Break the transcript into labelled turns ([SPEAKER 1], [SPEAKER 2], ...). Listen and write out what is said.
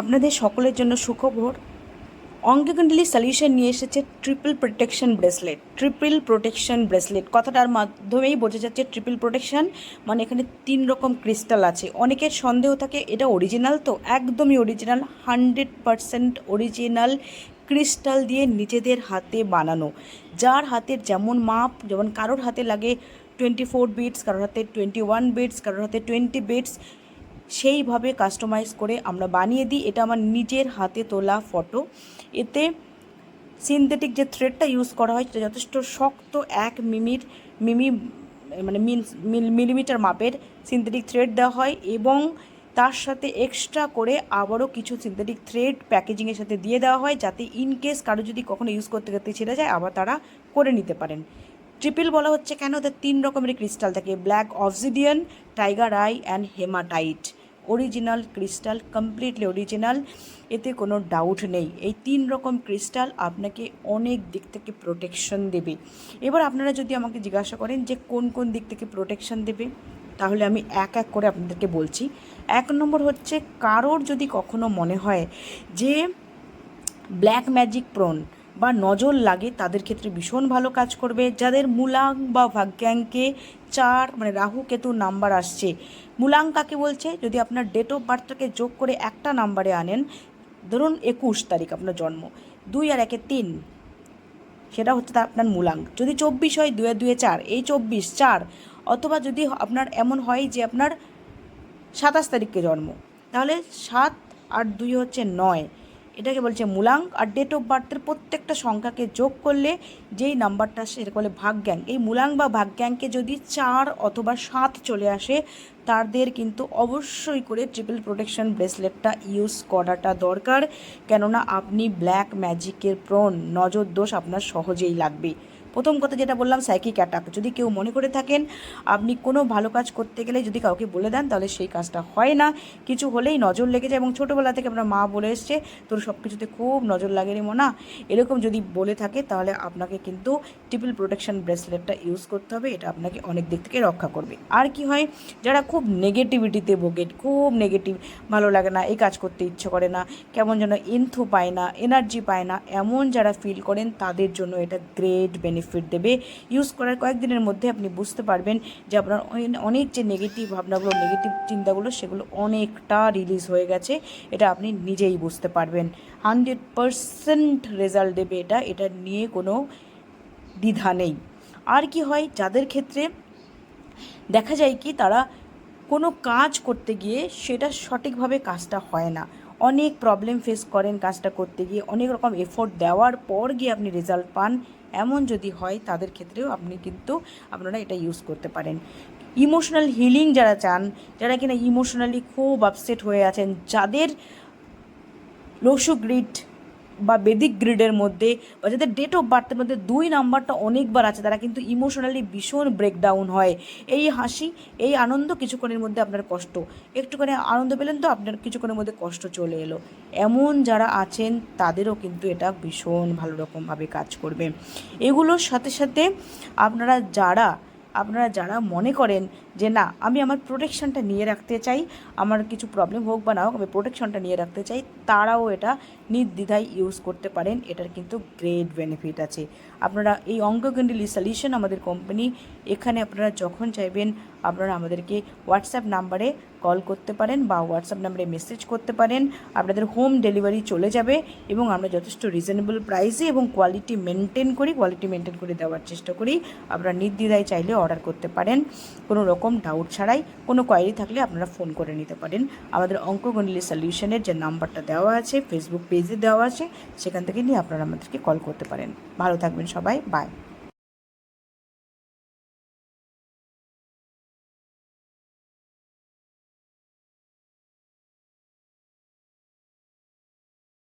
[SPEAKER 1] আপনাদের সকলের জন্য সুখবর। অঙ্গকুণ্ডলী সলিউশন নিয়ে এসেছে triple protection bracelet triple protection bracelet কথাটার মাধ্যমেই বোঝা যাচ্ছে ট্রিপল প্রোটেকশন মানে এখানে তিন রকম ক্রিস্টাল আছে। অনেকের সন্দেহ থাকে, এটা অরিজিনাল তো? একদমই original hundred percent original crystal দিয়ে নিজেদের হাতে বানানো। যার হাতের যেমন মাপ, যেমন কারোর হাতে লাগে টোয়েন্টি ফোর বিটস কারোর হাতে টোয়েন্টি ওয়ান বিটস কারোর হাতে টোয়েন্টি বিটস সেইভাবে কাস্টমাইজ করে আমরা বানিয়ে দিই। এটা আমার নিজের হাতে তোলা ফটো এতে সিনথেটিক যে থ্রেডটা ইউজ করা হয়, সেটা যথেষ্ট শক্ত এক মিমির মিমি মানে মিল মিলিমিটার মাপের সিনথেটিক থ্রেড দেওয়া হয় এবং তার সাথে এক্সট্রা করে আবারও কিছু সিনথেটিক থ্রেড প্যাকেজিংয়ের সাথে দিয়ে দেওয়া হয় যাতে ইন কেস কারও যদি কখনো ইউজ করতে করতে ছেড়ে যায়, আবার তারা করে নিতে পারেন। ট্রিপল বলা হচ্ছে কেন? ওদের তিন রকমের ক্রিস্টাল থাকে। Black obsidian tiger eye and hematite original crystal completely original এতে কোনো ডাউট নেই। এই তিন রকম ক্রিস্টাল আপনাকে অনেক দিক থেকে প্রোটেকশন দেবে। এবার আপনারা যদি আমাকে জিজ্ঞাসা করেন যে কোন কোন দিক থেকে প্রোটেকশন দেবে, তাহলে আমি এক এক করে আপনাদেরকে বলছি। এক নম্বর হচ্ছে, কারোর যদি কখনো মনে হয় যে ব্ল্যাক ম্যাজিক প্রন বা নজর লাগে, তাদের ক্ষেত্রে ভীষণ ভালো কাজ করবে। যাদের মূলাং বা ভাগ্যাঙ্কে চার মানে রাহু কেতু নাম্বার আসছে। মূলাং কাকে বলছে? যদি আপনার ডেট অফ বার্থটাকে যোগ করে একটা নাম্বারে আনেন, ধরুন একুশ তারিখ আপনার জন্ম, দুই আর একে তিন, সেটা হচ্ছে তার, আপনার মূলাঙ্ক যদি চব্বিশ হয়, দুয়ে দুয়ে চার, এই চব্বিশ, চার, অথবা যদি আপনার এমন হয় যে আপনার সাতাশ তারিখে জন্ম, তাহলে সাত আর দুই হচ্ছে নয়। এটাকে বলছে মূলাঙ্ক, আর ডেট অফ বার্থের প্রত্যেকটা সংখ্যাকে যোগ করলে যেই নাম্বারটা সেটা বলে ভাগ্যাঙ্ক। এই মূলাঙ্ক বা ভাগ্যাংকে যদি চার অথবা সাত চলে আসে, তাদের কিন্তু অবশ্যই করে ট্রিপল প্রোটেকশন ব্রেসলেটটা ইউজ করাটা দরকার। কেননা আপনি ব্ল্যাক ম্যাজিকের প্রণ নজর দোষ আপনার সহজেই লাগবে। প্রথম কথা যেটা বললাম সাইকিক অ্যাটাক যদি কেউ মনে করে থাকেন, আপনি কোনো ভালো কাজ করতে গেলে যদি কাউকে বলে দেন, তাহলে সেই কাজটা হয় না। কিছু হলেই নজর লেগে যায় এবং ছোটোবেলা থেকে আপনার মা বলে এসছে, তোর সব কিছুতে খুব নজর লাগে রে মোনা। এরকম যদি বলে থাকে, তাহলে আপনাকে কিন্তু ট্রিপল প্রোটেকশন ব্রেসলেটটা ইউজ করতে হবে। এটা আপনাকে অনেক দিক থেকে রক্ষা করবে। আর কি হয়, যারা খুব নেগেটিভিটিতে ভোগে, খুব নেগেটিভ ভালো লাগে না, এই কাজ করতে ইচ্ছে করে না, কেমন যেন ইনথু পায় না এনার্জি পায় না, এমন যারা ফিল করেন, তাদের জন্য এটা গ্রেট বেনিফিট দেবে। ইউজ করার কয়েকদিনের মধ্যে আপনি বুঝতে পারবেন যে আপনার অনে- অনেক যে নেগেটিভ ভাবনাগুলো নেগেটিভ চিন্তাগুলো, সেগুলো অনেকটা রিলিজ হয়ে গেছে। এটা আপনি নিজেই বুঝতে পারবেন। হান্ড্রেড পারসেন্ট রেজাল্ট দেবে এটা। এটা নিয়ে কোনো দ্বিধা নেই। আর কি হয়, যাদের ক্ষেত্রে দেখা যায় কি, তারা কোনো কাজ করতে গিয়ে সেটা সঠিকভাবে কাজটা হয় না। অনেক প্রবলেম ফেস করেন কাজটা করতে গিয়ে। অনেক রকম এফোর্ট দেওয়ার পর গিয়ে আপনি রেজাল্ট পান। এমন যদি হয়, তাদের ক্ষেত্রেও আপনি কিন্তু আপনারা এটা ইউজ করতে পারেন। ইমোশনাল হিলিং যারা চান, যারা কিনা ইমোশনালি খুব আপসেট হয়ে আছেন, যাদের লসু গ্রিড বা বেদিক গ্রিডের মধ্যে বা যাদের ডেট অফ বার্থের মধ্যে দুই নাম্বারটা অনেকবার আছে, তারা কিন্তু ইমোশনালি ভীষণ ব্রেকডাউন হয়। এই হাসি, এই আনন্দ কিছুক্ষণের মধ্যে আপনার কষ্ট। একটুখানি আনন্দ পেলেন তো আপনার কিছুক্ষণের মধ্যে কষ্ট চলে এলো। এমন যারা আছেন, তাদেরও কিন্তু এটা ভীষণ ভালো রকমভাবে কাজ করবে। এগুলোর সাথে সাথে আপনারা যারা আপনারা যারা মনে করেন যে না, আমি আমার প্রোটেকশনটা নিয়ে রাখতে চাই, আমার কিছু প্রবলেম হোক বা না হোক, আমি প্রোটেকশনটা নিয়ে রাখতে চাই, তারাও এটা নির্দ্বিধায় ইউজ করতে পারেন, এটার কিন্তু গ্রেট বেনিফিট আছে। আপনারা এই অঙ্গগন্ডিলি সলিউশন আমাদের কোম্পানি এখানে আপনারা যখন চাইবেন, আপনারা আমাদেরকে হোয়াটসঅ্যাপ নাম্বারে কল করতে পারেন বা হোয়াটসঅ্যাপ নাম্বারে মেসেজ করতে পারেন। আপনাদের হোম ডেলিভারি চলে যাবে এবং আমরা যথেষ্ট রিজনেবল প্রাইসে এবং কোয়ালিটি মেনটেন করি কোয়ালিটি মেনটেন করে দেওয়ার চেষ্টা করি। আপনারা নির্দ্বিধায় চাইলে অর্ডার করতে পারেন। কোনো রকম ডাউট ছাড়াই কোনো কোয়ারি থাকলে আপনারা ফোন করে নিতে পারেন। আমাদের অঙ্কগণলি সলিউশনের যে নাম্বারটা দেওয়া আছে ফেসবুক পেজে দেওয়া আছে, সেখান থেকে নিয়ে আপনারা আমাদেরকে কল করতে পারেন। ভালো থাকবেন সবাই বাই